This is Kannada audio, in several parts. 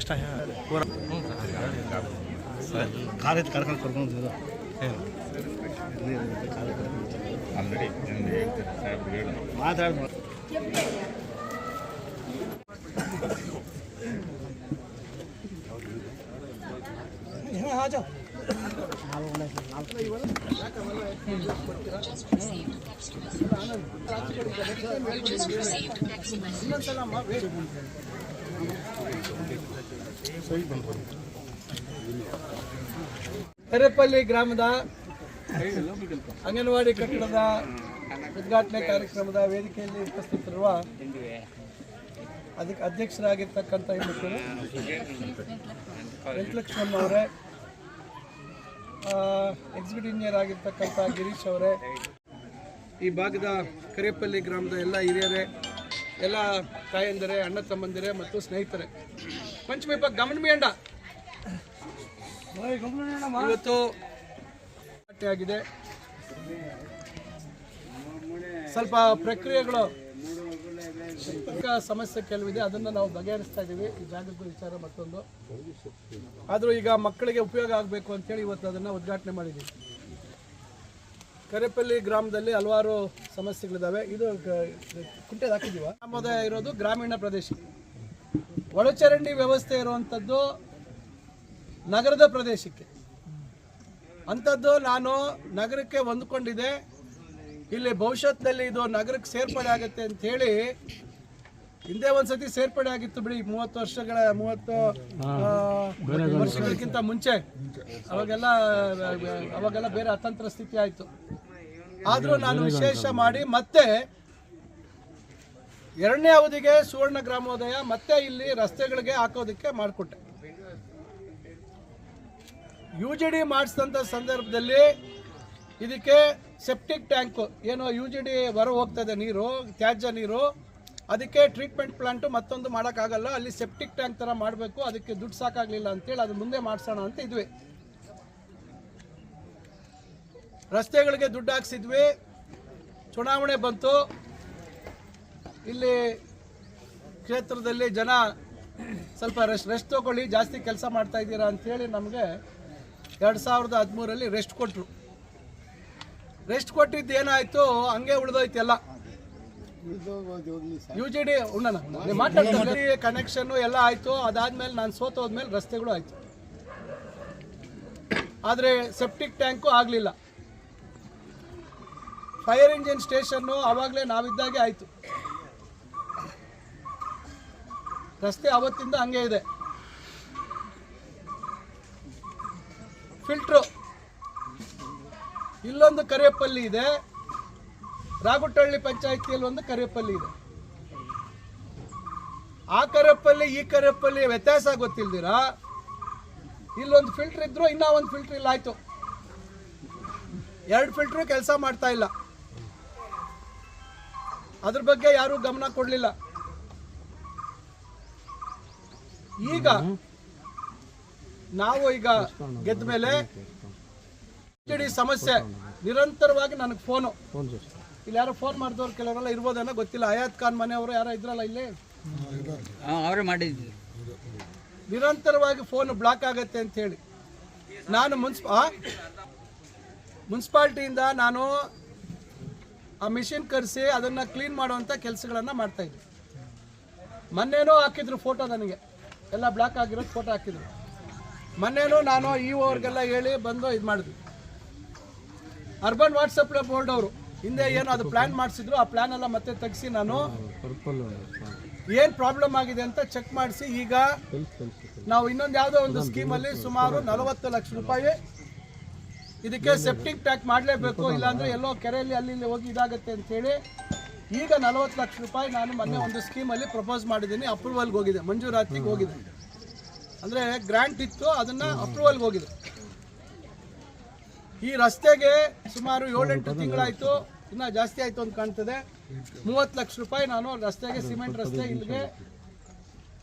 ಅಷ್ಟ ಕಾಲೇಜ್ ಕರ್ಕೊಂಡು ಕರ್ಕೊಂಡು ಮಾತಾಡ ಹಾಜೋ just received text message. ತೆರೆಪಲ್ಲಿ ಗ್ರಾಮದ ಅಂಗನವಾಡಿ ಕಟ್ಟಡದ ಉದ್ಘಾಟನೆ ಕಾರ್ಯಕ್ರಮದ ವೇದಿಕೆಯಲ್ಲಿ ಉಪಸ್ಥಿತರುವ ಅದಕ್ಕೆ ಅಧ್ಯಕ್ಷರಾಗಿರ್ತಕ್ಕಂಥ ಹೆಣ್ಮಕ್ಳು ವೆಂಕಟಲಕ್ಷ್ಮಣ್ ಅವರೇ ಎಕ್ಸಿಕ್ಯೂಟಿವ್ ಇಂಜಿನಿಯರ್ ಆಗಿರ್ತಕ್ಕಂಥ ಗಿರೀಶ್ ಅವರೇ, ಈ ಭಾಗದ ಕರೇಪಲ್ಲಿ ಗ್ರಾಮದ ಎಲ್ಲ ಹಿರಿಯರೇ ಎಲ್ಲ ತಾಯಂದಿರೆ ಅಣ್ಣ ತಮ್ಮಂದಿರೆ ಮತ್ತು ಸ್ನೇಹಿತರೆ. ಪಂಚಮಿ ಹಬ್ಬ ಗಮನ ಅಂಡ ಇವತ್ತು ಆಗಿದೆ. ಸ್ವಲ್ಪ ಪ್ರಕ್ರಿಯೆಗಳು ಸಮಸ್ಯೆ ಕೆಲವಿದೆ ಅದನ್ನು ನಾವು ಬಗೆಹರಿಸ್ತಾ ಇದ್ದೀವಿ. ಈ ಜಾಗಕ್ಕೂ ವಿಚಾರ ಮತ್ತೊಂದು. ಆದರೂ ಈಗ ಮಕ್ಕಳಿಗೆ ಉಪಯೋಗ ಆಗಬೇಕು ಅಂತೇಳಿ ಇವತ್ತು ಅದನ್ನು ಉದ್ಘಾಟನೆ ಮಾಡಿದ್ದೀವಿ. ಕರೆಪಲ್ಲಿ ಗ್ರಾಮದಲ್ಲಿ ಹಲವಾರು ಸಮಸ್ಯೆಗಳಿದ್ದಾವೆ. ಇದು ಕುಂಟೆದು ಹಾಕಿದ್ದೀವ? ನಮ್ಮದೇ ಇರೋದು ಗ್ರಾಮೀಣ ಪ್ರದೇಶ. ಒಳಚರಂಡಿ ವ್ಯವಸ್ಥೆ ಇರುವಂಥದ್ದು ನಗರದ ಪ್ರದೇಶಕ್ಕೆ. ಅಂಥದ್ದು ನಾನು ನಗರಕ್ಕೆ ಹೊಂದ್ಕೊಂಡಿದೆ ಇಲ್ಲಿ ಭವಿಷ್ಯತ್ನಲ್ಲಿ ಇದು ನಗರಕ್ಕೆ ಸೇರ್ಪಡೆ ಆಗುತ್ತೆ ಅಂತ ಹೇಳಿ ಹಿಂದೆ ಒಂದ್ಸತಿ ಸೇರ್ಪಡೆ ಆಗಿತ್ತು ಬಿಡಿ ಮೂವತ್ತು ವರ್ಷಗಳ ಮೂವತ್ತು ವರ್ಷಗಳಿಗಿಂತ ಮುಂಚೆ. ಅವಾಗೆಲ್ಲ ಅವಾಗೆಲ್ಲ ಬೇರೆ ಅತಂತ್ರ ಸ್ಥಿತಿ ಆಯಿತು. ಆದರೂ ನಾನು ವಿಶೇಷ ಮಾಡಿ ಮತ್ತೆ ಎರಡನೇ ಅವಧಿಗೆ ಸುವರ್ಣ ಗ್ರಾಮೋದಯ ಮತ್ತೆ ಇಲ್ಲಿ ರಸ್ತೆಗಳಿಗೆ ಹಾಕೋದಕ್ಕೆ ಮಾಡಿಕೊಟ್ಟೆ. ಯು ಜಿ ಡಿ ಮಾಡಿಸಿದಂಥ ಸಂದರ್ಭದಲ್ಲಿ ಇದಕ್ಕೆ ಸೆಪ್ಟಿಕ್ ಟ್ಯಾಂಕು ಏನು ಯು ಜಿ ಡಿ ಹೊರ ಹೋಗ್ತದೆ ನೀರು ತ್ಯಾಜ್ಯ ನೀರು ಅದಕ್ಕೆ ಟ್ರೀಟ್ಮೆಂಟ್ ಪ್ಲಾಂಟು ಮತ್ತೊಂದು ಮಾಡೋಕ್ಕಾಗಲ್ಲ ಅಲ್ಲಿ ಸೆಪ್ಟಿಕ್ ಟ್ಯಾಂಕ್ ಥರ ಮಾಡಬೇಕು ಅದಕ್ಕೆ ದುಡ್ಡು ಸಾಕಾಗಲಿಲ್ಲ ಅಂತೇಳಿ ಅದು ಮುಂದೆ ಮಾಡಿಸೋಣ ಅಂತ ಇದ್ವಿ. ರಸ್ತೆಗಳಿಗೆ ದುಡ್ಡು ಹಾಕ್ಸಿದ್ವಿ. ಚುನಾವಣೆ ಬಂತು. ಇಲ್ಲಿ ಕ್ಷೇತ್ರದಲ್ಲಿ ಜನ ಸ್ವಲ್ಪ ರೆಸ್ಟ್ ರೆಸ್ಟ್ ತೊಗೊಳ್ಳಿ ಜಾಸ್ತಿ ಕೆಲಸ ಮಾಡ್ತಾ ಇದ್ದೀರಾ ಅಂಥೇಳಿ ನಮಗೆ ಎರಡು ಸಾವಿರದ ಹದಿಮೂರಲ್ಲಿ ರೆಸ್ಟ್ ಕೊಟ್ಟರು ರೆಸ್ಟ್ ಕೊಟ್ಟಿದ್ದು ಏನಾಯಿತು? ಹಂಗೆ ಉಳಿದೋಯ್ತು ಎಲ್ಲ ಯು ಜಿ ಡಿ ಮಾತಾಡ್ತಾರೆ ಕನೆಕ್ಷನ್ನು ಎಲ್ಲ ಆಯಿತು. ಅದಾದ್ಮೇಲೆ ನಾನು ಸೋತೋದ್ಮೇಲೆ ರಸ್ತೆಗಳು ಆಯಿತು. ಆದರೆ ಸೆಪ್ಟಿಕ್ ಟ್ಯಾಂಕು ಆಗಲಿಲ್ಲ. ಫೈರ್ ಇಂಜಿನ್ ಸ್ಟೇಷನ್ನು ಆವಾಗಲೇ ನಾವಿದ್ದಾಗೆ ಆಯಿತು. ರಸ್ತೆ ಅವತ್ತಿಂದ ಹಂಗೆ ಇದೆ. ಫಿಲ್ಟ್ರು. ಇಲ್ಲೊಂದು ಕರಿಯಪ್ಪಲ್ಲಿ ಇದೆ. ರಾಗುಟಳ್ಳಿ ಪಂಚಾಯತಿಯಲ್ಲಿ ಒಂದು ಕರಿಯಪ್ಪಲ್ಲಿ ಇದೆ. ಆ ಕರಿಯಪ್ಪಲ್ಲಿ, ಈ ಕರಿಯಪ್ಪಲ್ಲಿ ವ್ಯತ್ಯಾಸ ಗೊತ್ತಿಲ್ದಿರಾ? ಇಲ್ಲೊಂದು ಫಿಲ್ಟರ್ ಇದ್ರು ಇನ್ನೂ ಒಂದು ಫಿಲ್ಟರ್ ಇಲ್ಲ ಆಯ್ತು ಎರಡು ಫಿಲ್ಟ್ರು ಕೆಲಸ ಮಾಡ್ತಾ ಇಲ್ಲ. ಅದ್ರ ಬಗ್ಗೆ ಯಾರೂ ಗಮನ ಕೊಡಲಿಲ್ಲ. ಈಗ ನಾವು ಈಗ ಗೆದ್ದ ಮೇಲೆ ಡಿ ಸಮಸ್ಯೆ ನಿರಂತರವಾಗಿ ನನಗೆ ಫೋನು. ಇಲ್ಲಿ ಯಾರೋ ಫೋನ್ ಮಾಡಿದವ್ರು ಕೆಲವರೆಲ್ಲ ಇರ್ಬೋದೇನೋ ಗೊತ್ತಿಲ್ಲ. ಹಯಾತ್ ಖಾನ್ ಮನೆಯವರು ಯಾರೋ ಇದ್ರಲ್ಲ ಇಲ್ಲಿ? ಅವರೇ ಮಾಡಿದ್ರು. ನಿರಂತರವಾಗಿ ಫೋನ್ ಬ್ಲಾಕ್ ಆಗತ್ತೆ ಅಂತ ಹೇಳಿ. ನಾನು ಮುನ್ಸಿಪ ಮುನ್ಸಿಪಾಲ್ಟಿಯಿಂದ ನಾನು ಆ ಮಿಷಿನ್ ಕರೆಸಿ ಅದನ್ನು ಕ್ಲೀನ್ ಮಾಡುವಂಥ ಕೆಲಸಗಳನ್ನು ಮಾಡ್ತಾ ಇದ್ರು ಮೊನ್ನೆನೂ ಹಾಕಿದ್ರು ಫೋಟೋ ನನಗೆ. ಎಲ್ಲ ಬ್ಲಾಕ್ ಆಗಿರೋದು ಫೋಟೋ ಹಾಕಿದ್ರು. ಮೊನ್ನೆನೂ ನಾನು ಇ ಅವ್ರಿಗೆಲ್ಲ ಹೇಳಿ ಬಂದು ಇದು ಮಾಡಿದ್ವಿ. ಅರ್ಬನ್ ವಾಟ್ಸಪ್ ಬೋರ್ಡ್ ಅವರು. ಹಿಂದೆ ಏನು ಅದು ಪ್ಲ್ಯಾನ್ ಮಾಡಿಸಿದ್ರು. ಆ ಪ್ಲ್ಯಾನ್ ಎಲ್ಲ ಮತ್ತೆ ತೆಗೆಸಿ ನಾನು ಏನು ಪ್ರಾಬ್ಲಮ್ ಆಗಿದೆ ಅಂತ ಚೆಕ್ ಮಾಡಿಸಿ ಈಗ ನಾವು ಇನ್ನೊಂದು ಯಾವುದೋ ಒಂದು ಸ್ಕೀಮಲ್ಲಿ ಸುಮಾರು ನಲವತ್ತು ಲಕ್ಷ ರೂಪಾಯಿ ಇದಕ್ಕೆ ಸೆಪ್ಟಿಕ್ ಟ್ಯಾಕ್ ಮಾಡಲೇಬೇಕು, ಇಲ್ಲಾಂದ್ರೆ ಎಲ್ಲೋ ಕೆರೆಯಲ್ಲಿ ಅಲ್ಲಿ ಇಲ್ಲಿ ಹೋಗಿ ಇದಾಗುತ್ತೆ ಅಂತೇಳಿ ಈಗ ನಲವತ್ತು ಲಕ್ಷ ರೂಪಾಯಿ ನಾನು ಮೊನ್ನೆ ಒಂದು ಸ್ಕೀಮಲ್ಲಿ ಪ್ರಪೋಸ್ ಮಾಡಿದ್ದೀನಿ ಅಪ್ರೂವಲ್ಗೆ ಹೋಗಿದೆ, ಮಂಜೂರಾತಿಗೆ ಹೋಗಿದೆ. ಅಂದರೆ ಗ್ರ್ಯಾಂಟ್ ಇತ್ತು, ಅದನ್ನು ಅಪ್ರೂವಲ್ಗೆ ಹೋಗಿದೆ. ಈ ರಸ್ತೆಗೆ ಸುಮಾರು ಏಳೆಂಟು ತಿಂಗಳಾಯಿತು, ಇನ್ನೂ ಜಾಸ್ತಿ ಆಯಿತು ಅಂತ ಕಾಣ್ತದೆ. ಮೂವತ್ತು ಲಕ್ಷ ರೂಪಾಯಿ ನಾನು ರಸ್ತೆಗೆ, ಸಿಮೆಂಟ್ ರಸ್ತೆ ಇಲ್ಲಿಗೆ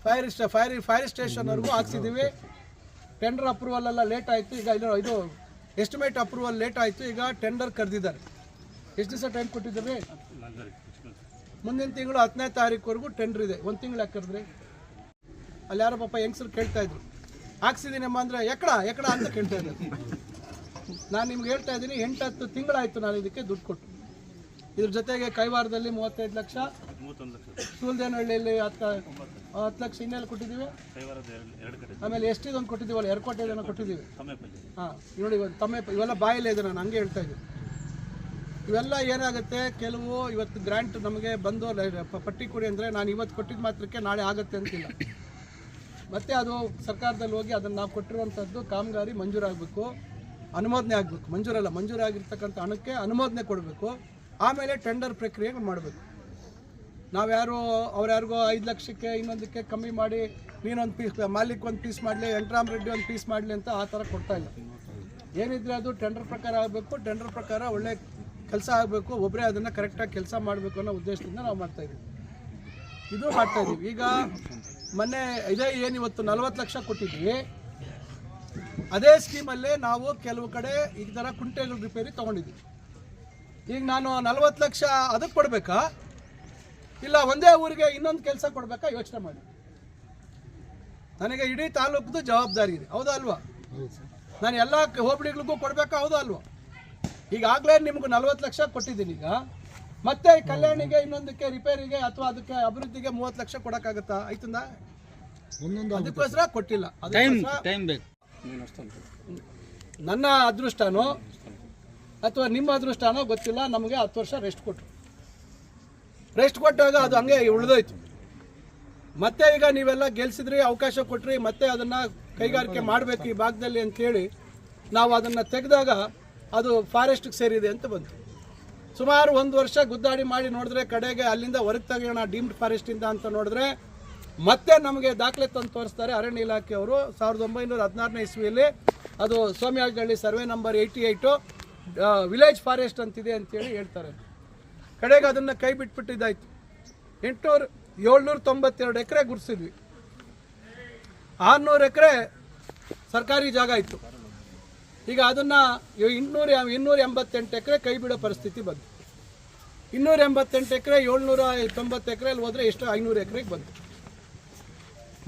ಫೈರ್ ಫೈರ್ ಫೈರ್ ಸ್ಟೇಷನ್ವರೆಗೂ ಹಾಕ್ಸಿದ್ದೀವಿ ಟೆಂಡರ್ ಅಪ್ರೂವಲ್ ಎಲ್ಲ ಲೇಟ್ ಆಯಿತು, ಈಗ ಇದು ಎಸ್ಟಿಮೇಟ್ ಅಪ್ರೂವಲ್ ಲೇಟ್ ಆಯಿತು ಈಗ ಟೆಂಡರ್ ಕರೆದಿದ್ದಾರೆ. ಎಷ್ಟು ದಿವಸ ಟೈಮ್ ಕೊಟ್ಟಿದ್ದೇವೆ ಮುಂದಿನ ತಿಂಗಳು ಹತ್ತನೇ ತಾರೀಕುವರೆಗೂ ಟೆಂಡರ್ ಇದೆ. ಒಂದು ತಿಂಗಳು ಯಾಕೆ ಕರೆದ್ರಿ? ಅಲ್ಲಿ ಯಾರೋ ಪಾಪ ಹೆಂಗಸರು ಕೇಳ್ತಾ ಇದ್ರು. ಹಾಕ್ಸಿದ್ದೀನಮ್ಮ ಅಂದರೆ ಎಕಡ ಎಕಡ ಅಂತ ಕೇಳ್ತಾ ಇದ್ದಾರೆ. ನಾನು ನಿಮ್ಗೆ ಹೇಳ್ತಾ ಇದ್ದೀನಿ ಎಂಟು ಹತ್ತು ತಿಂಗಳಾಯಿತು ನಾನು ಇದಕ್ಕೆ ದುಡ್ಡು ಕೊಟ್ಟು. ಇದ್ರ ಜೊತೆಗೆ ಕೈವಾರದಲ್ಲಿ ಮೂವತ್ತೈದು ಲಕ್ಷ. ಸೂಲ್ದೇನಹಳ್ಳಿಯಲ್ಲಿ ಹತ್ತು ಹತ್ತು ಲಕ್ಷ ಇನ್ನೆಲ್ಲ ಕೊಟ್ಟಿದ್ದೀವಿ? ಆಮೇಲೆ ಎಷ್ಟಿದೊಂದು ಕೊಟ್ಟಿದ್ದೀವಲ್ಲ ಎರಕೋಟೆದನ್ನು ಕೊಟ್ಟಿದ್ದೀವಿ. ಹಾಂ ನೋಡಿ ಒಂದು ತಮ್ಮೆ ಇವೆಲ್ಲ ಬಾಯಲ್ಲೇ ಇದೆ ನಾನು ಹಂಗೆ ಹೇಳ್ತಾ ಇದ್ದೀನಿ. ಇವೆಲ್ಲ ಏನಾಗುತ್ತೆ? ಕೆಲವು ಇವತ್ತು ಗ್ರ್ಯಾಂಟ್ ನಮಗೆ ಬಂದು ಪಟ್ಟಿ ಕೊಡಿ ಅಂದರೆ ನಾನು ಇವತ್ತು ಕೊಟ್ಟಿದ್ದ ಮಾತ್ರಕ್ಕೆ ನಾಳೆ ಆಗುತ್ತೆ ಅಂತಿಲ್ಲ. ಮತ್ತೆ ಅದು ಸರ್ಕಾರದಲ್ಲಿ ಹೋಗಿ ಅದನ್ನು ನಾವು ಕೊಟ್ಟಿರುವಂಥದ್ದು ಕಾಮಗಾರಿ ಮಂಜೂರಾಗಬೇಕು. ಅನುಮೋದನೆ ಆಗಬೇಕು. ಮಂಜೂರಲ್ಲ ಮಂಜೂರಾಗಿರ್ತಕ್ಕಂಥ ಹಣಕ್ಕೆ ಅನುಮೋದನೆ ಕೊಡಬೇಕು. ಆಮೇಲೆ ಟೆಂಡರ್ ಪ್ರಕ್ರಿಯೆ ಮಾಡಬೇಕು. ನಾವ್ಯಾರು ಅವ್ರ್ಯಾರಿಗೋ ಐದು ಲಕ್ಷಕ್ಕೆ ಇನ್ನೊಂದಕ್ಕೆ ಕಮ್ಮಿ ಮಾಡಿ ನೀನೊಂದು ಪೀಸ್ ಮಾಲಿಕ್ ಒಂದು ಪೀಸ್ ಮಾಡಲಿ ವೆಂಕಟರಾಮ್ ರೆಡ್ಡಿ ಒಂದು ಪೀಸ್ ಮಾಡಲಿ ಅಂತ ಆ ಥರ ಕೊಡ್ತಾ ಇಲ್ಲ. ಏನಿದ್ರೆ ಅದು ಟೆಂಡರ್ ಪ್ರಕಾರ ಆಗಬೇಕು ಟೆಂಡರ್ ಪ್ರಕಾರ ಒಳ್ಳೆ ಕೆಲಸ ಆಗಬೇಕು ಒಬ್ಬರೇ ಅದನ್ನು ಕರೆಕ್ಟಾಗಿ ಕೆಲಸ ಮಾಡಬೇಕು ಅನ್ನೋ ಉದ್ದೇಶದಿಂದ ನಾವು ಮಾಡ್ತಾ ಇದ್ದೀವಿ ಇದು ಮಾಡ್ತಾ ಇದ್ದೀವಿ ಈಗ ಮೊನ್ನೆ ಇದೇ ಏನು ಇವತ್ತು ನಲ್ವತ್ತು ಲಕ್ಷ ಕೊಟ್ಟಿದ್ವಿ. ಅದೇ ಸ್ಕೀಮಲ್ಲೇ ನಾವು ಕೆಲವು ಕಡೆ ಈ ಥರ ಕುಂಟೆಗಳು ರಿಪೇರಿ ತೊಗೊಂಡಿದ್ವಿ. ಈಗ ನಾನು ನಲ್ವತ್ತು ಲಕ್ಷ ಅದಕ್ಕೆ ಕೊಡಬೇಕಾ? ಇಲ್ಲ ಒಂದೇ ಊರಿಗೆ ಇನ್ನೊಂದು ಕೆಲಸ ಕೊಡಬೇಕಾ? ಯೋಚನೆ ಮಾಡಿ. ನನಗೆ ಇಡೀ ತಾಲೂಕದು ಜವಾಬ್ದಾರಿ ಇದೆ. ಹೌದಾ ಅಲ್ವಾ? ನಾನು ಎಲ್ಲ ಹೋಬಳಿಗಳಿಗೂ ಕೊಡಬೇಕಾ? ಹೌದಾ ಅಲ್ವಾ? ಈಗಾಗಲೇ ನಿಮ್ಗೆ ನಲ್ವತ್ತು ಲಕ್ಷ ಕೊಟ್ಟಿದ್ದೀನಿ ಈಗ. ಮತ್ತೆ ಕಲ್ಯಾಣಿಗೆ ಇನ್ನೊಂದಕ್ಕೆ ರಿಪೇರಿಗೆ ಅಥವಾ ಅದಕ್ಕೆ ಅಭಿವೃದ್ಧಿಗೆ ಮೂವತ್ತು ಲಕ್ಷ ಕೊಡೋಕ್ಕಾಗತ್ತಾ? ಆಯ್ತಂದ? ಅದಕ್ಕೋಸ್ಕರ ಕೊಟ್ಟಿಲ್ಲ. ಟೈಮ್ ಅದಕ್ಕೋಸ್ಕರ ಟೈಮ್ ಬೇಕು. ನನ್ನ ಅದೃಷ್ಟನೋ ಅಥವಾ ನಿಮ್ಮ ಅದೃಷ್ಟನೋ ಗೊತ್ತಿಲ್ಲ. ನಮಗೆ ಹತ್ತು ವರ್ಷ ರೆಸ್ಟ್ ಕೊಟ್ಟರು ರೆಸ್ಟ್ ಕೊಟ್ಟಾಗ ಅದು ಹಂಗೆ ಉಳಿದೋಯ್ತು. ಮತ್ತೆ ಈಗ ನೀವೆಲ್ಲ ಗೆಲ್ಸಿದ್ರಿ ಅವಕಾಶ ಕೊಟ್ರಿ, ಮತ್ತೆ ಅದನ್ನು ಕೈಗಾರಿಕೆ ಮಾಡಬೇಕು ಈ ಭಾಗದಲ್ಲಿ ಅಂತೇಳಿ ನಾವು ಅದನ್ನು ತೆಗೆದಾಗ ಅದು ಫಾರೆಸ್ಟ್ಗೆ ಸೇರಿದೆ ಅಂತ ಬಂತು. ಸುಮಾರು ಒಂದು ವರ್ಷ ಗುದ್ದಾಡಿ ಮಾಡಿ ನೋಡಿದ್ರೆ ಕಡೆಗೆ ಅಲ್ಲಿಂದ ಹೊರಗೆ ತೆಗೆಯೋಣ ಡೀಮ್ಡ್ ಫಾರೆಸ್ಟಿಂದ ಅಂತ ನೋಡಿದ್ರೆ ಮತ್ತೆ ನಮಗೆ ದಾಖಲೆ ತಂದು ತೋರಿಸ್ತಾರೆ ಅರಣ್ಯ ಇಲಾಖೆಯವರು ಸಾವಿರದ ಒಂಬೈನೂರ ಹದಿನಾರನೇ ಇಸ್ವಿಯಲ್ಲಿ ಅದು Somayajanahalli survey number eighty eight village forest ಅಂತಿದೆ ಅಂತೇಳಿ ಹೇಳ್ತಾರೆ. ಕಡೆಗೆ ಅದನ್ನು ಕೈ ಬಿಟ್ಬಿಟ್ಟಿದ್ದಾಯ್ತು ಎಂಟುನೂರು ಏಳ್ನೂರ ತೊಂಬತ್ತೆರಡು ಎಕರೆ ಗುರ್ಸಿದ್ವಿ. ಆರುನೂರು ಎಕರೆ ಸರ್ಕಾರಿ ಜಾಗ ಇತ್ತು. ಈಗ ಅದನ್ನು ಇನ್ನೂರ ಇನ್ನೂರ ಎಂಬತ್ತೆಂಟು ಎಕರೆ ಕೈ ಬಿಡೋ ಪರಿಸ್ಥಿತಿ ಬಂತು. ಇನ್ನೂರ ಎಂಬತ್ತೆಂಟು ಎಕರೆ ಏಳ್ನೂರ ತೊಂಬತ್ತು ಎಕರೆಯಲ್ಲಿ ಹೋದರೆ ಎಷ್ಟು ಐನೂರು ಎಕರೆಗೆ ಬಂತು.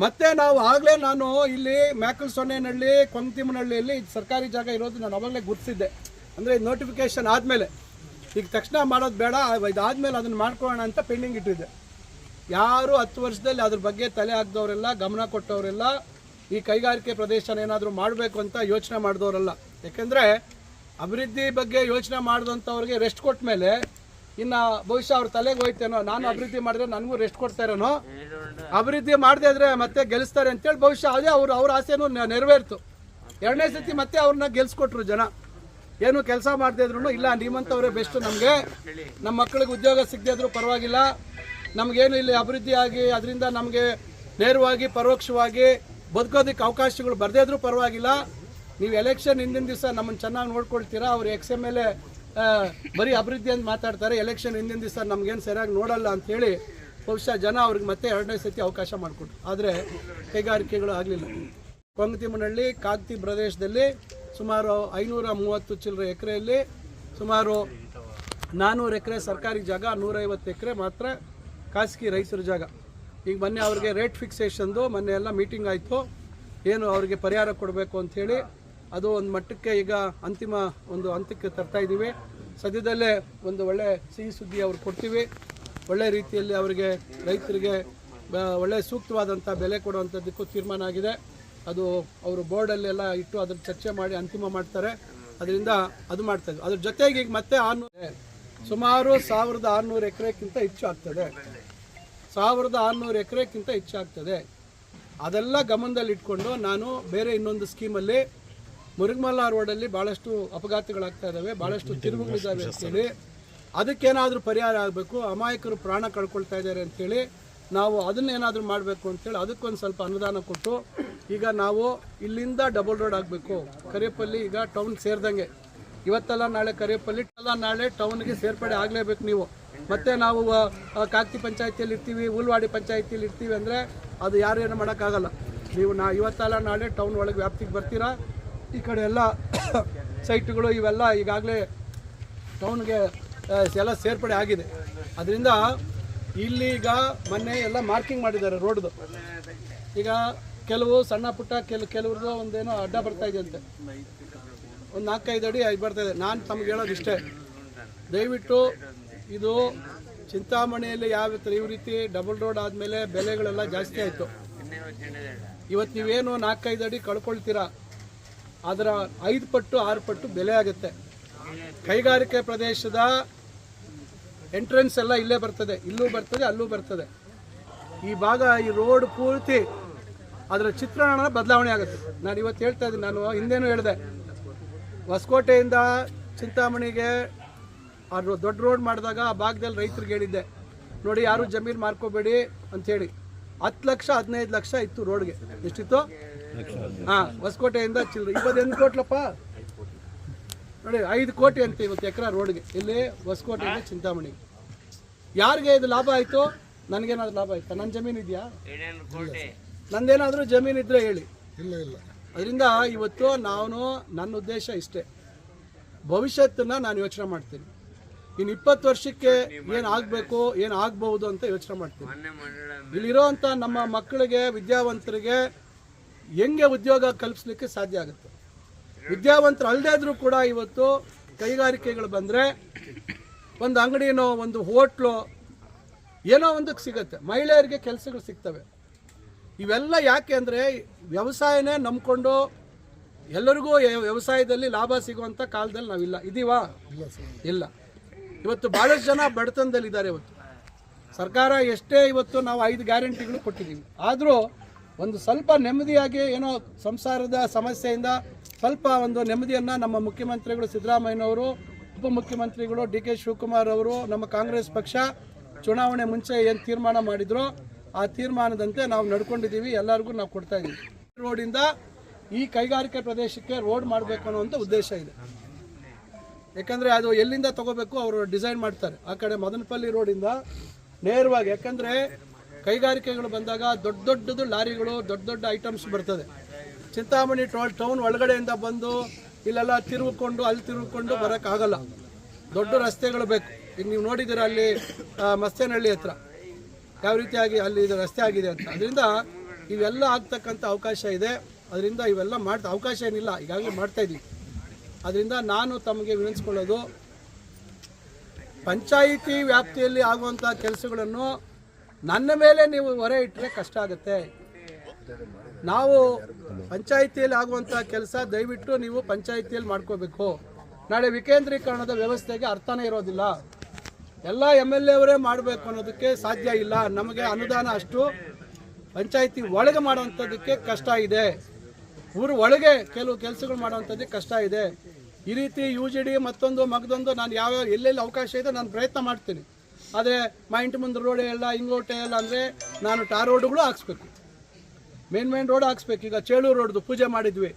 ಮತ್ತೆ ನಾವು ಆಗಲೇ ನಾನು ಇಲ್ಲಿ ಮ್ಯಾಕಲ್ ಸೊನ್ನೆನಹಳ್ಳಿ ಕೊಂತಿಮನಹಳ್ಳಿಯಲ್ಲಿ ಸರ್ಕಾರಿ ಜಾಗ ಇರೋದು ನಾನು ಅವಾಗಲೇ ಗುರುತಿಸಿದ್ದೆ ಅಂದರೆ ನೋಟಿಫಿಕೇಶನ್ ಆದಮೇಲೆ. ಈಗ ತಕ್ಷಣ ಮಾಡೋದು ಬೇಡ, ಇದಾದಮೇಲೆ ಅದನ್ನು ಮಾಡ್ಕೊಳ್ಳೋಣ ಅಂತ ಪೆಂಡಿಂಗ್ ಇಟ್ಟಿದ್ದೆ ಯಾರು ಹತ್ತು ವರ್ಷದಲ್ಲಿ ಅದ್ರ ಬಗ್ಗೆ ತಲೆ ಹಾಕ್ದವರೆಲ್ಲ, ಗಮನ ಕೊಟ್ಟವರೆಲ್ಲ ಈ ಕೈಗಾರಿಕೆ ಪ್ರದೇಶನ ಏನಾದರೂ ಮಾಡಬೇಕು ಅಂತ ಯೋಚನೆ ಮಾಡಿದವರಲ್ಲ. ಯಾಕೆಂದರೆ ಅಭಿವೃದ್ಧಿ ಬಗ್ಗೆ ಯೋಚನೆ ಮಾಡಿದಂಥವ್ರಿಗೆ ರೆಸ್ಟ್ ಕೊಟ್ಟ ಮೇಲೆ ಇನ್ನು ಬಹುಶಃ ಅವ್ರ ತಲೆಗೆ ಹೋಯ್ತೇನೋ, ನಾನು ಅಭಿವೃದ್ಧಿ ಮಾಡಿದ್ರೆ ನನಗೂ ರೆಸ್ಟ್ ಕೊಡ್ತಾ ಇರೋನೋ? ಅಭಿವೃದ್ಧಿ ಮಾಡದೇ ಇದ್ರೆ ಮತ್ತೆ ಗೆಲ್ಲಿಸ್ತಾರೆ ಅಂತೇಳಿ ಬಹುಶಃ ಅದೇ ಅವ್ರು, ಅವ್ರ ಆಸೆನೂ ನೆರವೇರ್ತು. ಎರಡನೇ ಸತಿ ಮತ್ತೆ ಅವ್ರನ್ನ ಗೆಲ್ಸ್ಕೊಟ್ರು ಜನ. ಏನು ಕೆಲಸ ಮಾಡದೇ ಇದ್ರು ಇಲ್ಲ ಅವರೇ ಬೆಸ್ಟ್ ನಮಗೆ. ನಮ್ಮ ಮಕ್ಕಳಿಗೆ ಉದ್ಯೋಗ ಸಿಗದೇ ಇದ್ರೂ ಪರವಾಗಿಲ್ಲ. ನಮಗೇನು ಇಲ್ಲಿ ಅಭಿವೃದ್ಧಿ ಆಗಿ, ಅದರಿಂದ ನಮಗೆ ನೇರವಾಗಿ, ಪರೋಕ್ಷವಾಗಿ ಬದುಕೋದಕ್ಕೆ ಅವಕಾಶಗಳು ಬರದೇ ಇದ್ರೂ ಪರವಾಗಿಲ್ಲ. ನೀವು ಎಲೆಕ್ಷನ್ ಹಿಂದಿನ ದಿವಸ ನಮ್ಮನ್ನು ಚೆನ್ನಾಗಿ ನೋಡ್ಕೊಳ್ತೀರಾ? ಅವ್ರು ಎಕ್ಸ್ ಎಂ ಎಲ್ ಎ ಬರೀ ಅಭಿವೃದ್ಧಿ ಅಂತ ಮಾತಾಡ್ತಾರೆ. ಎಲೆಕ್ಷನ್ ಹಿಂದಿನ ದಿವಸ ನಮಗೇನು ಸರಿಯಾಗಿ ನೋಡಲ್ಲ ಅಂಥೇಳಿ ಬಹುಶಃ ಜನ ಅವ್ರಿಗೆ ಮತ್ತೆ ಎರಡನೇ ಸತಿ ಅವಕಾಶ ಮಾಡಿಕೊಟ್ರು. ಆದರೆ ಕೈಗಾರಿಕೆಗಳು ಆಗಲಿಲ್ಲ. ಕೊಂಗತಿಮನಹಳ್ಳಿ ಕಾಗ್ತಿ ಪ್ರದೇಶದಲ್ಲಿ ಸುಮಾರು ಐನೂರ ಮೂವತ್ತು ಚಿಲ್ಲರೆ ಎಕರೆಯಲ್ಲಿ ಸುಮಾರು ನಾನ್ನೂರು ಎಕರೆ ಸರ್ಕಾರಿ ಜಾಗ, ನೂರೈವತ್ತು ಎಕರೆ ಮಾತ್ರ ಖಾಸಗಿ ರೈತರ ಜಾಗ. ಈಗ ಮೊನ್ನೆ ಅವ್ರಿಗೆ ರೇಟ್ ಫಿಕ್ಸೇಷನ್ದು ಮೊನ್ನೆ ಎಲ್ಲ ಮೀಟಿಂಗ್ ಆಯಿತು. ಏನು ಅವರಿಗೆ ಪರಿಹಾರ ಕೊಡಬೇಕು ಅಂಥೇಳಿ ಅದು ಒಂದು ಮಟ್ಟಕ್ಕೆ ಈಗ ಅಂತಿಮ ಒಂದು ಹಂತಕ್ಕೆ ತರ್ತಾ ಇದ್ದೀವಿ. ಸದ್ಯದಲ್ಲೇ ಒಂದು ಒಳ್ಳೆ ಸಿಹಿ ಸುದ್ದಿ ಅವ್ರು ಕೊಡ್ತೀವಿ. ಒಳ್ಳೆ ರೀತಿಯಲ್ಲಿ ಅವರಿಗೆ ರೈತರಿಗೆ ಒಳ್ಳೆ ಸೂಕ್ತವಾದಂಥ ಬೆಲೆ ಕೊಡುವಂಥದ್ದಕ್ಕೂ ತೀರ್ಮಾನ ಆಗಿದೆ. ಅದು ಅವರು ಬೋರ್ಡಲ್ಲೆಲ್ಲ ಇಟ್ಟು ಅದ್ರ ಚರ್ಚೆ ಮಾಡಿ ಅಂತಿಮ ಮಾಡ್ತಾರೆ. ಅದರಿಂದ ಅದು ಮಾಡ್ತಾ ಇದ್ವಿ ಅದ್ರ ಜೊತೆಗೆ ಈಗ ಮತ್ತೆ ಆರ್ನೂರು ಸುಮಾರು ಸಾವಿರದ ಆರುನೂರು ಎಕರೆಕ್ಕಿಂತ ಹೆಚ್ಚು ಆಗ್ತದೆ. ಸಾವಿರದ ಆರುನೂರು ಎಕರೆಕ್ಕಿಂತ ಹೆಚ್ಚಾಗ್ತದೆ ಅದೆಲ್ಲ ಗಮನದಲ್ಲಿ ಇಟ್ಕೊಂಡು ನಾನು ಬೇರೆ ಇನ್ನೊಂದು ಸ್ಕೀಮಲ್ಲಿ ಮುರುಗಮಲ್ಲ ರೋಡಲ್ಲಿ ಭಾಳಷ್ಟು ಅಪಘಾತಗಳಾಗ್ತಾ ಇದ್ದಾವೆ ಭಾಳಷ್ಟು ತಿರುವುಗಳಿದ್ದಾವೆ ಅಂತೇಳಿ ಅದಕ್ಕೇನಾದರೂ ಪರಿಹಾರ ಆಗಬೇಕು, ಅಮಾಯಕರು ಪ್ರಾಣ ಕಳ್ಕೊಳ್ತಾ ಇದ್ದಾರೆ ಅಂತೇಳಿ ನಾವು ಅದನ್ನೇನಾದರೂ ಮಾಡಬೇಕು ಅಂತೇಳಿ ಅದಕ್ಕೊಂದು ಸ್ವಲ್ಪ ಅನುದಾನ ಕೊಟ್ಟು ಈಗ ನಾವು ಇಲ್ಲಿಂದ ಡಬಲ್ ರೋಡ್ ಆಗಬೇಕು. ಕರಿಯಪ್ಪಲ್ಲಿ ಈಗ ಟೌನ್ ಸೇರಿದಂಗೆ. ಇವತ್ತೆಲ್ಲ ನಾಳೆ ಕರಿಯಪ್ಪಲ್ಲಿ ಎಲ್ಲ ನಾಳೆ ಟೌನ್ಗೆ ಸೇರ್ಪಡೆ ಆಗಲೇಬೇಕು ನೀವು. ಮತ್ತೆ ನಾವು ಕಾಕ್ತಿ ಪಂಚಾಯತಿಯಲ್ಲಿ ಇರ್ತೀವಿ ಉಲ್ವಾಡಿ ಪಂಚಾಯತಿಯಲ್ಲಿ ಇರ್ತೀವಿ ಅಂದರೆ ಅದು ಯಾರು ಏನು ಮಾಡೋಕ್ಕಾಗಲ್ಲ. ನೀವು ನಾ, ಇವತ್ತಲ್ಲ ನಾಳೆ ಟೌನ್ ಒಳಗೆ ವ್ಯಾಪ್ತಿಗೆ ಬರ್ತೀರಾ? ಈ ಕಡೆ ಎಲ್ಲ ಸೈಟ್ಗಳು ಇವೆಲ್ಲ ಈಗಾಗಲೇ ಟೌನ್ಗೆ ಎಲ್ಲ ಸೇರ್ಪಡೆ ಆಗಿದೆ. ಅದರಿಂದ ಇಲ್ಲಿ ಈಗ ಮೊನ್ನೆ ಎಲ್ಲ ಮಾರ್ಕಿಂಗ್ ಮಾಡಿದ್ದಾರೆ ರೋಡ್ದು ಈಗ ಕೆಲವು ಸಣ್ಣ ಪುಟ್ಟ ಕೆಲ, ಕೆಲವ್ರದ್ದು ಒಂದೇನೋ ಅಡ್ಡ ಬರ್ತಾ ಇದೆ ಅಂತೆ. ಒಂದು ನಾಲ್ಕೈದು ಅಡಿ ಐದು ಬರ್ತಾ ಇದೆ. ನಾನು ತಮ್ಗೆ ಹೇಳೋದು ಇಷ್ಟೇ. ದಯವಿಟ್ಟು ಇದು ಚಿಂತಾಮಣಿಯಲ್ಲಿ ಯಾವ ಈ ರೀತಿ ಡಬಲ್ ರೋಡ್ ಆದಮೇಲೆ ಬೆಲೆಗಳೆಲ್ಲ ಜಾಸ್ತಿ ಆಯಿತು. ಇವತ್ತು ನೀವೇನು ನಾಲ್ಕೈದು ಅಡಿ ಕಳ್ಕೊಳ್ತೀರಾ? ಅದರ ಐದು ಪಟ್ಟು, ಆರು ಪಟ್ಟು ಬೆಲೆ ಆಗುತ್ತೆ. ಕೈಗಾರಿಕೆ ಪ್ರದೇಶದ ಎಂಟ್ರೆನ್ಸ್ ಎಲ್ಲ ಇಲ್ಲೇ ಬರ್ತದೆ. ಇಲ್ಲೂ ಬರ್ತದೆ, ಅಲ್ಲೂ ಬರ್ತದೆ. ಈ ಭಾಗ ಈ ರೋಡ್ ಪೂರ್ತಿ ಅದರ ಚಿತ್ರಣ ಬದಲಾವಣೆ ಆಗುತ್ತೆ. ನಾನು ಇವತ್ತು ಹೇಳ್ತಾ ಇದ್ದೀನಿ, ನಾನು ಹಿಂದೇನು ಹೇಳಿದೆ. ಹೊಸಕೋಟೆಯಿಂದ ಚಿಂತಾಮಣಿಗೆ ಆ ದೊಡ್ಡ ರೋಡ್ ಮಾಡಿದಾಗ ಆ ಭಾಗದಲ್ಲಿ ರೈತರಿಗೆ ಹೇಳಿದ್ದೆ. ನೋಡಿ, ಯಾರು ಜಮೀನು ಮಾರ್ಕೋಬೇಡಿ ಅಂಥೇಳಿ ಹತ್ತು ಲಕ್ಷ, ಹದಿನೈದು ಲಕ್ಷ ಇತ್ತು ರೋಡ್ಗೆ. ಎಷ್ಟಿತ್ತು? ಹಾಂ, ಹೊಸಕೋಟೆಯಿಂದ ಚಿಲ್ಲರೆ ಇವತ್ತು ಎಂಟು ಕೋಟ್ಲಪ್ಪ. ನೋಡಿ, ಐದು ಕೋಟಿ ಅಂತ ಇವತ್ತು ಎಕರೆ ರೋಡ್ಗೆ. ಇಲ್ಲಿ ಹೊಸಕೋಟೆಯಿಂದ ಚಿಂತಾಮಣಿ. ಯಾರಿಗೆ ಇದು ಲಾಭ ಆಯಿತು? ನನಗೇನಾದ್ರು ಲಾಭ ಆಯ್ತಾ? ನನ್ನ ಜಮೀನು ಇದೆಯಾ? ನಂದೇನಾದರೂ ಜಮೀನು ಇದ್ರೆ ಹೇಳಿ. ಇಲ್ಲ ಇಲ್ಲ. ಅದರಿಂದ ಇವತ್ತು ನಾನು ನನ್ನ ಉದ್ದೇಶ ಇಷ್ಟೇ. ಭವಿಷ್ಯತ್ತನ್ನ ನಾನು ಯೋಚನೆ ಮಾಡ್ತೀನಿ. ಇನ್ನು ಇಪ್ಪತ್ತು ವರ್ಷಕ್ಕೆ ಏನು ಆಗಬೇಕು ಏನು ಆಗ್ಬಹುದು ಅಂತ ಯೋಚನೆ ಮಾಡ್ತೀನಿ. ಇಲ್ಲಿರೋಂಥ ನಮ್ಮ ಮಕ್ಕಳಿಗೆ ವಿದ್ಯಾವಂತರಿಗೆ ಹೆಂಗೆ ಉದ್ಯೋಗ ಕಲ್ಪಿಸ್ಲಿಕ್ಕೆ ಸಾಧ್ಯ ಆಗುತ್ತೆ? ವಿದ್ಯಾವಂತರು ಅಲ್ಲದೇ ಇದ್ರೂ ಕೂಡ ಇವತ್ತು ಕೈಗಾರಿಕೆಗಳು ಬಂದರೆ ಒಂದು ಅಂಗಡಿನೋ ಒಂದು ಹೋಟ್ಲು ಏನೋ ಒಂದಕ್ಕೆ ಸಿಗುತ್ತೆ. ಮಹಿಳೆಯರಿಗೆ ಕೆಲಸಗಳು ಸಿಗ್ತವೆ. ಇವೆಲ್ಲ ಯಾಕೆ ಅಂದರೆ ವ್ಯವಸಾಯನೇ ನಂಬಿಕೊಂಡು ಎಲ್ಲರಿಗೂ ವ್ಯವಸಾಯದಲ್ಲಿ ಲಾಭ ಸಿಗುವಂಥ ಕಾಲದಲ್ಲಿ ನಾವಿಲ್ಲ. ಇದೀವಾ? ಇಲ್ಲ. ಇವತ್ತು ಭಾಳಷ್ಟು ಜನ ಬಡತನದಲ್ಲಿದ್ದಾರೆ ಇವತ್ತು. ಸರ್ಕಾರ ಎಷ್ಟೇ ಇವತ್ತು ನಾವು ಐದು ಗ್ಯಾರಂಟಿಗಳು ಕೊಟ್ಟಿದ್ದೀವಿ. ಆದರೂ ಒಂದು ಸ್ವಲ್ಪ ನೆಮ್ಮದಿಯಾಗಿ ಏನೋ ಸಂಸಾರದ ಸಮಸ್ಯೆಯಿಂದ ಸ್ವಲ್ಪ ಒಂದು ನೆಮ್ಮದಿಯನ್ನು ನಮ್ಮ ಮುಖ್ಯಮಂತ್ರಿಗಳು ಸಿದ್ದರಾಮಯ್ಯನವರು ಉಪಮುಖ್ಯಮಂತ್ರಿಗಳು ಡಿ ಕೆ ಶಿವಕುಮಾರ್ ಅವರು ನಮ್ಮ ಕಾಂಗ್ರೆಸ್ ಪಕ್ಷ ಚುನಾವಣೆ ಮುಂಚೆ ಏನು ತೀರ್ಮಾನ ಮಾಡಿದ್ರು ಆ ತೀರ್ಮಾನದಂತೆ ನಾವು ನಡ್ಕೊಂಡಿದ್ದೀವಿ, ಎಲ್ಲರಿಗೂ ನಾವು ಕೊಡ್ತಾ ಇದ್ದೀವಿ. ರೋಡಿಂದ ಈ ಕೈಗಾರಿಕೆ ಪ್ರದೇಶಕ್ಕೆ ರೋಡ್ ಮಾಡಬೇಕು ಅನ್ನೋವಂಥ ಉದ್ದೇಶ ಇದೆ. ಯಾಕಂದರೆ ಅದು ಎಲ್ಲಿಂದ ತಗೋಬೇಕು ಅವರು ಡಿಸೈನ್ ಮಾಡ್ತಾರೆ. ಆ ಕಡೆ ಮದನಪಲ್ಲಿ ರೋಡಿಂದ ನೇರವಾಗಿ, ಯಾಕಂದರೆ ಕೈಗಾರಿಕೆಗಳು ಬಂದಾಗ ದೊಡ್ಡ ದೊಡ್ಡದು ಲಾರಿಗಳು, ದೊಡ್ಡ ದೊಡ್ಡ ಐಟಮ್ಸ್ ಬರ್ತದೆ. ಚಿಂತಾಮಣಿ ಟೋಲ್ ಟೌನ್ ಒಳಗಡೆಯಿಂದ ಬಂದು ಇಲ್ಲೆಲ್ಲ ತಿರುಗಿಕೊಂಡು ಅಲ್ಲಿ ತಿರುಗಿಕೊಂಡು ಬರೋಕ್ಕಾಗಲ್ಲ. ದೊಡ್ಡ ರಸ್ತೆಗಳು ಬೇಕು. ಈಗ ನೀವು ನೋಡಿದ್ದೀರ ಅಲ್ಲಿ ಮಸ್ತೇನಹಳ್ಳಿ ಹತ್ರ. ಯಾವ ರೀತಿಯಾಗಿ ಅಲ್ಲಿ ಇದು ರಸ್ತೆ ಆಗಿದೆ ಅಂತ. ಅದರಿಂದ ಇವೆಲ್ಲ ಆಗ್ತಕ್ಕಂಥ ಅವಕಾಶ ಇದೆ. ಅದರಿಂದ ಇವೆಲ್ಲ ಮಾಡ್ತಾ, ಅವಕಾಶ ಏನಿಲ್ಲ. ಈಗಾಗಲೇ ಮಾಡ್ತಾ ಇದ್ದೀವಿ ಅದರಿಂದ ನಾನು ತಮಗೆ ವಿನಂತಿಸ್ಕೊಳ್ಳೋದು, ಪಂಚಾಯಿತಿ ವ್ಯಾಪ್ತಿಯಲ್ಲಿ ಆಗುವಂಥ ಕೆಲಸಗಳನ್ನು ನನ್ನ ಮೇಲೆ ನೀವು ಹೊರೆ ಇಟ್ಟರೆ ಕಷ್ಟ ಆಗುತ್ತೆ. ನಾವು ಪಂಚಾಯಿತಿಯಲ್ಲಿ ಆಗುವಂಥ ಕೆಲಸ ದಯವಿಟ್ಟು ನೀವು ಪಂಚಾಯಿತಿಯಲ್ಲಿ ಮಾಡ್ಕೋಬೇಕು. ನಾಳೆ ವಿಕೇಂದ್ರೀಕರಣದ ವ್ಯವಸ್ಥೆಗೆ ಅರ್ಥನೇ ಇರೋದಿಲ್ಲ. ಎಲ್ಲ ಎಂ ಎಲ್ ಎವರೇ ಮಾಡಬೇಕು ಅನ್ನೋದಕ್ಕೆ ಸಾಧ್ಯ ಇಲ್ಲ. ನಮಗೆ ಅನುದಾನ ಅಷ್ಟು ಪಂಚಾಯಿತಿ ಒಳಗೆ ಮಾಡುವಂಥದ್ದಕ್ಕೆ ಕಷ್ಟ ಇದೆ. ಊರು ಒಳಗೆ ಕೆಲವು ಕೆಲಸಗಳು ಮಾಡುವಂಥದ್ದಕ್ಕೆ ಕಷ್ಟ ಇದೆ. ಈ ರೀತಿ ಯು ಜಿ ಡಿ ಮತ್ತೊಂದು, ಮಗದೊಂದು ನಾನು ಯಾವ್ಯಾವ ಎಲ್ಲೆಲ್ಲಿ ಅವಕಾಶ ಇದೆ ನಾನು ಪ್ರಯತ್ನ ಮಾಡ್ತೀನಿ. ಆದರೆ ಮಾ ಇಂಟ್ ಮುಂದೆ ರೋಡ್ ಎಲ್ಲ, ಹಿಂಗೋಟೆ ಎಲ್ಲ ಅಂದರೆ ನಾನು ಟಾರ್ ರೋಡ್ಗಳು ಹಾಕ್ಸ್ಬೇಕು. ಮೇನ್ ಮೇನ್ ರೋಡ್ ಹಾಕ್ಸ್ಬೇಕು. ಈಗ ಚೇಳೂರು ರೋಡ್ದು ಪೂಜೆ ಮಾಡಿದ್ವಿ.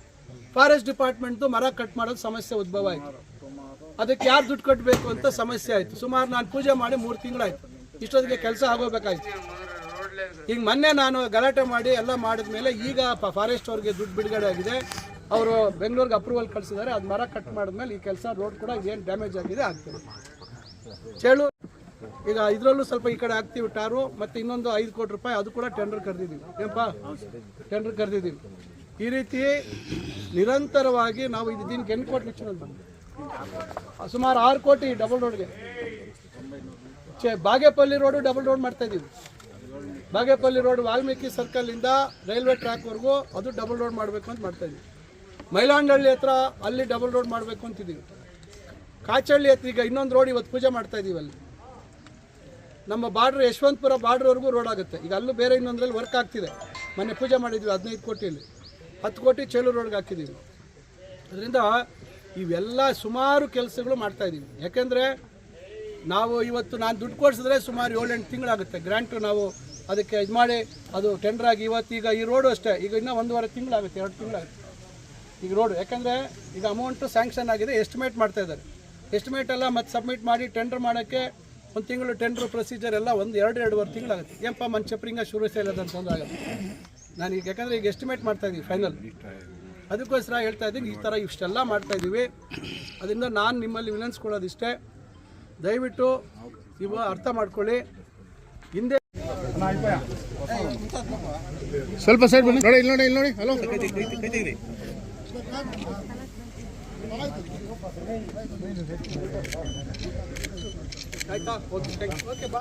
ಫಾರೆಸ್ಟ್ ಡಿಪಾರ್ಟ್ಮೆಂಟ್ದು ಮರ ಕಟ್ ಮಾಡೋದು ಸಮಸ್ಯೆ ಉದ್ಭವ ಆಯಿತು. ಅದಕ್ಕೆ ಯಾರು ದುಡ್ಡು ಕಟ್ಟಬೇಕು ಅಂತ ಸಮಸ್ಯೆ ಆಯಿತು. ಸುಮಾರು ನಾನು ಪೂಜೆ ಮಾಡಿ ಮೂರು ತಿಂಗಳಾಯಿತು. ಇಷ್ಟೊತ್ತಿಗೆ ಕೆಲಸ ಆಗೋಬೇಕಾಯ್ತು ಈಗ ಮೊನ್ನೆ ನಾನು ಗಲಾಟೆ ಮಾಡಿ ಎಲ್ಲ ಮಾಡಿದ ಮೇಲೆ ಈಗ ಫಾರೆಸ್ಟ್ ಅವ್ರಿಗೆ ದುಡ್ಡು ಬಿಡುಗಡೆ ಆಗಿದೆ. ಅವರು ಬೆಂಗಳೂರಿಗೆ ಅಪ್ರೂವಲ್ ಕಳಿಸಿದ್ದಾರೆ. ಅದು ಮರ ಕಟ್ ಮಾಡಿದ್ಮೇಲೆ ಈ ಕೆಲಸ ರೋಡ್ ಕೂಡ ಏನು ಡ್ಯಾಮೇಜ್ ಆಗಿದೆ ಆಗ್ತದೆ ಚೇಳು, ಈಗ ಇದರಲ್ಲೂ ಸ್ವಲ್ಪ ಈ ಕಡೆ ಹಾಕ್ತೀವಿ ಟಾರು, ಮತ್ತು ಇನ್ನೊಂದು ಐದು ಕೋಟಿ ರೂಪಾಯಿ ಅದು ಕೂಡ ಟೆಂಡರ್ ಕರೆದಿದ್ದೀವಿ. ಏನಪ್ಪ? ಟೆಂಡರ್ ಕರೆದಿದ್ದೀವಿ. ಈ ರೀತಿ ನಿರಂತರವಾಗಿ ನಾವು ಇದು ದಿನಕ್ಕೆ ಎಂಟು ಕೋಟಿ ಹೆಚ್ಚಿನ ಬಂದು ಸುಮಾರು ಆರು ಕೋಟಿ ಡಬಲ್ ರೋಡ್ಗೆ ಚೆ ಬಾಗೇಪಲ್ಲಿ ರೋಡು ಡಬಲ್ ರೋಡ್ ಮಾಡ್ತಾ ಇದ್ದೀವಿ ಬಾಗೇಪಲ್ಲಿ ರೋಡ್ ವಾಲ್ಮೀಕಿ ಸರ್ಕಲಿಂದ ರೈಲ್ವೆ ಟ್ರ್ಯಾಕ್ವರೆಗೂ ಅದು ಡಬಲ್ ರೋಡ್ ಮಾಡಬೇಕು ಅಂತ ಮಾಡ್ತಾ ಇದ್ದೀವಿ ಮೈಲಾಂಡಹಳ್ಳಿ ಹತ್ರ ಅಲ್ಲಿ ಡಬಲ್ ರೋಡ್ ಮಾಡಬೇಕು ಅಂತಿದ್ದೀವಿ ಕಾಚಹಳ್ಳಿ ಹತ್ರ ಈಗ ಇನ್ನೊಂದು ರೋಡ್ ಇವತ್ತು ಪೂಜೆ ಮಾಡ್ತಾ ಇದ್ದೀವಿ ಅಲ್ಲಿ. ನಮ್ಮ ಬಾರ್ಡ್ರ್ ಯಶವಂತಪುರ ಬಾರ್ಡ್ರ್ವರೆಗೂ ರೋಡ್ ಆಗುತ್ತೆ. ಈಗ ಅಲ್ಲೂ ಬೇರೆ ಇನ್ನೊಂದ್ರಲ್ಲಿ ವರ್ಕ್ ಆಗ್ತಿದೆ. ಮೊನ್ನೆ ಪೂಜೆ ಮಾಡಿದ್ವಿ ಹದಿನೈದು ಕೋಟಿಯಲ್ಲಿ. ಹತ್ತು ಕೋಟಿ ಚೇಳೂರು ರೋಡ್ಗೆ ಹಾಕಿದ್ದೀವಿ ಅದರಿಂದ ಇವೆಲ್ಲ ಸುಮಾರು ಕೆಲಸಗಳು ಮಾಡ್ತಾ ಇದ್ದೀವಿ ಯಾಕೆಂದರೆ ನಾವು ಇವತ್ತು ನಾನು ದುಡ್ಡು ಕೊಡಿಸಿದ್ರೆ ಸುಮಾರು ಏಳೆಂಟು ತಿಂಗಳಾಗುತ್ತೆ. ಗ್ರ್ಯಾಂಟು ನಾವು ಅದಕ್ಕೆ ಇದು ಮಾಡಿ, ಅದು ಟೆಂಡರ್ ಆಗಿ ಈಗ ಈ ರೋಡು ಅಷ್ಟೇ. ಈಗ ಇನ್ನೂ ಒಂದೂವರೆ ತಿಂಗಳಾಗುತ್ತೆ, ಎರಡು ತಿಂಗಳಾಗುತ್ತೆ. ಈಗ ರೋಡು ಯಾಕಂದರೆ ಈಗ ಅಮೌಂಟು ಸ್ಯಾಂಕ್ಷನ್ ಆಗಿದೆ ಎಸ್ಟಿಮೇಟ್ ಮಾಡ್ತಾ ಇದ್ದಾರೆ. ಎಸ್ಟಿಮೇಟ್ ಎಲ್ಲ ಮತ್ತೆ ಸಬ್ಮಿಟ್ ಮಾಡಿ ಟೆಂಡರ್ ಮಾಡೋಕ್ಕೆ ಒಂದು ತಿಂಗಳು ಟೆಂಡ್ರ್ ಪ್ರೊಸೀಜರ್ ಎಲ್ಲ ಒಂದು ಎರಡು, ಎರಡುವರೆ ತಿಂಗಳಾಗುತ್ತೆ. ಏನಪ್ಪ ಮಂಚಪ್ರಿಂಗ ಶುರು ಇಲ್ಲ ಒಂದು ಆಗುತ್ತೆ ನಾನು ಈಗ ಯಾಕಂದರೆ ಈಗ ಎಸ್ಟಿಮೇಟ್ ಮಾಡ್ತಾ ಇದ್ದೀನಿ ಫೈನಲ್ ಅದಕ್ಕೋಸ್ಕರ ಹೇಳ್ತಾ ಇದ್ದೀನಿ ಈ ಥರ ಇಷ್ಟೆಲ್ಲ ಮಾಡ್ತಾ ಇದ್ದೀವಿ ಅದರಿಂದ ನಾನು ನಿಮ್ಮಲ್ಲಿ ವಿನಂತಿಸ್ಕೊಳ್ಳೋದಿಷ್ಟೇ ದಯವಿಟ್ಟು ನೀವು ಅರ್ಥ ಮಾಡ್ಕೊಳ್ಳಿ. ಹಿಂದೆ ಸ್ವಲ್ಪ ಸೈಡ್ ಬನ್ನಿ. ನೋಡಿ ಇಲ್ಲಿ ನೋಡಿ ಇಲ್ಲಿ ನೋಡಿ. ಹಲೋ ಆಯ್ತಾ? ಓಕೆ ಓಕೆ ಬಾ